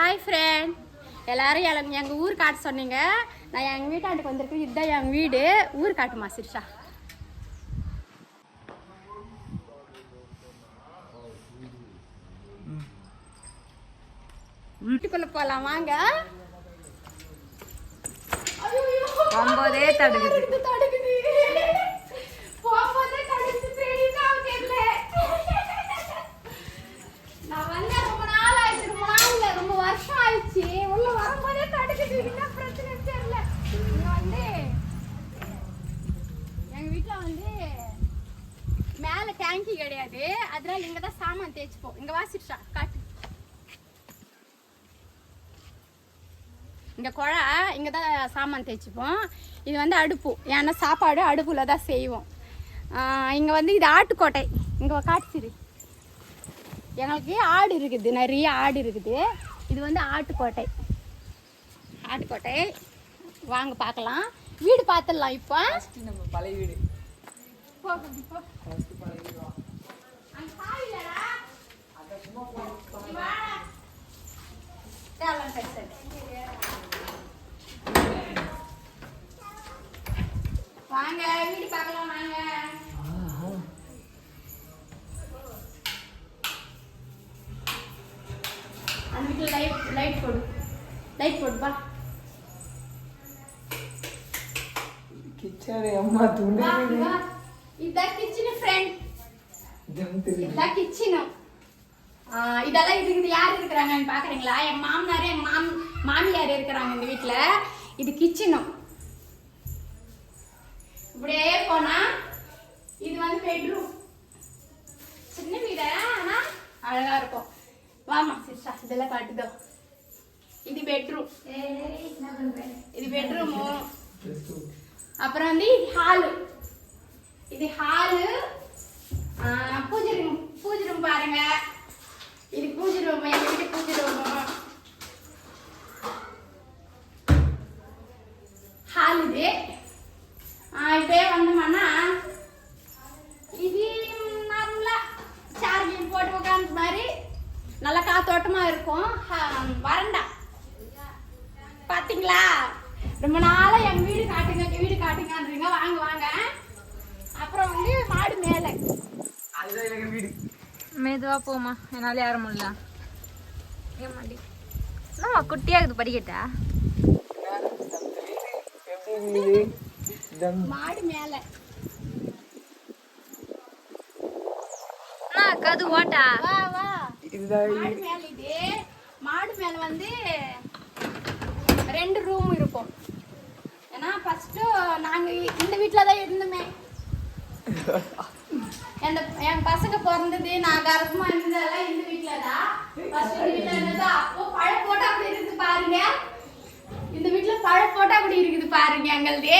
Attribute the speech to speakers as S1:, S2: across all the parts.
S1: Hi friend எல்லாரும் எல்லாம் எங்கள் ஊர் காட்ட சொன்னீங்க. நான் எங்கள் வீட்டாண்டுக்கு வந்திருக்கேன். இதுதான் எங்கள் வீடு. ஊர் காட்டுமா சிரிஷா வீட்டுக்குள்ள போலாம் வாங்க.
S2: போகும்போதே தடுக்குது.
S1: இருந்து தடுக்குது போகும்போதே தடுக்குது தெரியுதா தெரியல நான் வந்து ரொம்ப நாள் ஆயிடுச்சு ரொம்ப நாள் இல்ல ரொம்ப வருஷம் ஆயிடுச்சு உள்ள வரும்போதே தடுக்குது என்ன பிரச்சனைன்னு தெரியல இங்க வந்து எங்க வீட்ல வந்து மேல டேங்கி கிடையாது. அதனால இங்க தான் சாமான் தேய்ச்சிப்போம் இங்க வாசிடுச்சா காட்டு. இங்க குழா இங்க தான் சாமான் தேய்ச்சிப்போம். இது வந்து அடுப்பு. ஏன்னா சாப்பாடு அடுப்புல தான் செய்வோம். இங்கே இங்க வந்து இது ஆட்டுக்கோட்டை. இங்க காட்டுச்சிரு எங்களுக்கு ஆடு இருக்குது. நிறைய ஆடு இருக்குது. இது வந்து ஆட்டுக்கோட்டை. ஆட்டுக்கோட்டை. வாங்க பார்க்கலாம். வீடு பார்த்துடலாம் இப்போ.
S2: நம்ம பழைய வீடு.
S1: வாங்க வீடு பார்க்கலாம் வாங்க அந்த வீட்டில் லைட் லைட் போடு லைட் போடுப்பா
S2: கிச்சடி அம்மா துண்டு
S1: ஃப்ரெண்ட்
S2: இதெல்லாம் தெரியும்
S1: இதான் கிச்சனு இதெல்லாம் இருக்குது யார் இருக்கிறாங்கன்னு பாக்குறீங்களா? எங்க மாமனார் எங்க மாம் மாமியார் இருக்கிறாங்க இந்த வீட்ல. இது கிச்சனும் இப்படியே போனா இது வந்து பெட்ரூம் சின்ன வீடு? ஆனா அழகா இருக்கும். வாமா சிஸ்டா இதெல்லாம் காட்டுதோ. இது பெட்ரூம் இது பெட்ரூமு அப்புறம் வந்து இது ஹாலு இது ஹாலு. பூஜை ரூம் பூஜை ரூம் பாருங்க. இது பூஜை ரூம் எங்க வீட்டு பூஜை ரூம். ஹால் இது. இதே வந்தோம்னா இது நார்மலா சார்ஜிங் போட்டு உட்காந்து மாதிரி நல்லா காத்தோட்டமா இருக்கும். வரண்டா பாத்தீங்களா? ரொம்ப நாளா எங்க வீடு காட்டுங்க எங்க வீடு காட்டுங்கன்றீங்க. வாங்க வாங்க. வந்து மாடு மேலே.
S3: மெதுவா போமா என்னால ஏற முடியல. ஏமாடி என்னம்மா குட்டியாகுது படிக்கட்டா?
S1: மாடு மேலே.
S3: அண்ணா கது ஓட்டா?
S1: வா வா. மாடு மேல இது. மாடு மேல வந்து ரெண்டு ரூம் இருக்கும். ஏன்னா ஃபர்ஸ்ட் நாங்க இந்த வீட்ல தான் இருந்தோமே எந்த என் பசங்க பிறந்தது நான் கர்ப்பமா இருந்ததெல்லாம் இந்த வீட்ல தான் ஃபர்ஸ்ட் இந்த இருந்தது? அப்போ பழ போட்டு அப்படி இருக்குது பாருங்க. இந்த வீட்டுல பழ போட்டு அப்படி இருக்குது பாருங்க எங்களது.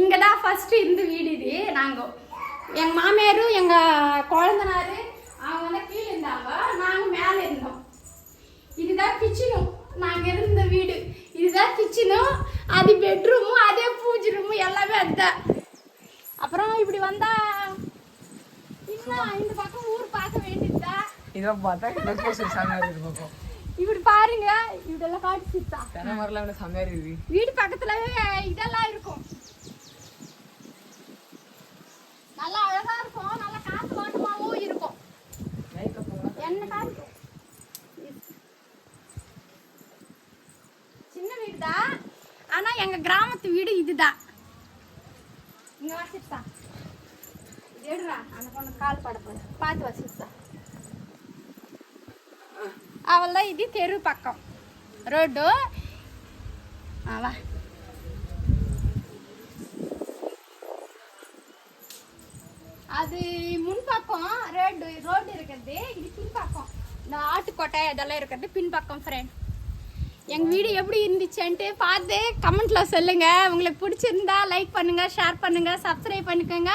S1: இங்க தான் ஃபர்ஸ்ட் இந்த வீடு இது. நாங்க எங்க மாமியாரும் எங்க குழந்தனாரு அவங்க வந்து கீழே இருந்தாங்க. நாங்க மேல இருந்தோம். இதுதான் கிச்சனும் நாங்க இருந்த வீடு. இதுதான் கிச்சனும் அது பெட்ரூமும் அதே பூஜை ரூமும் எல்லாமே அதுதான். அப்புறம் இப்படி வந்தா இன்னும் இந்த பக்கம் ஊர் பார்க்க வேண்டியதுதான்
S2: இதெல்லாம் பார்த்தா லொக்கேஷன் செம்மையா இருக்குது பக்கம்.
S1: இப்படி பாருங்க இதெல்லாம் காட்டுச்சுட்டா
S2: தென்னை மரம்லாம் இருக்குது.
S1: வீடு பக்கத்துலவே இதெல்லாம் இருக்கும். நல்லா அழகா இருக்கும் நல்லா காத்து வாட்டமாவும் இருக்கும். என்ன காத்து? சின்ன வீடு தான் ஆனா எங்க கிராமத்து வீடு இதுதான். இங்க வசிச்சா எடுறா. அந்த பொண்ணு கால் பட பார்த்து வசிச்சா இது தெரு பக்கம். ரோடு. ஆ அது முன்பக்கம் ரோடு ரோடு இருக்கிறது இது பின்பக்கம் இந்த ஆட்டுக்கோட்டை இதெல்லாம் இருக்கிறது பின்பக்கம் ஃப்ரெண்ட் எங்கள் வீடு எப்படி இருந்துச்சுன்ட்டு பார்த்து கமெண்ட்டில் சொல்லுங்கள் உங்களுக்கு பிடிச்சிருந்தா லைக் பண்ணுங்கள் ஷேர் பண்ணுங்கள் சப்ஸ்கிரைப் பண்ணிக்கோங்க.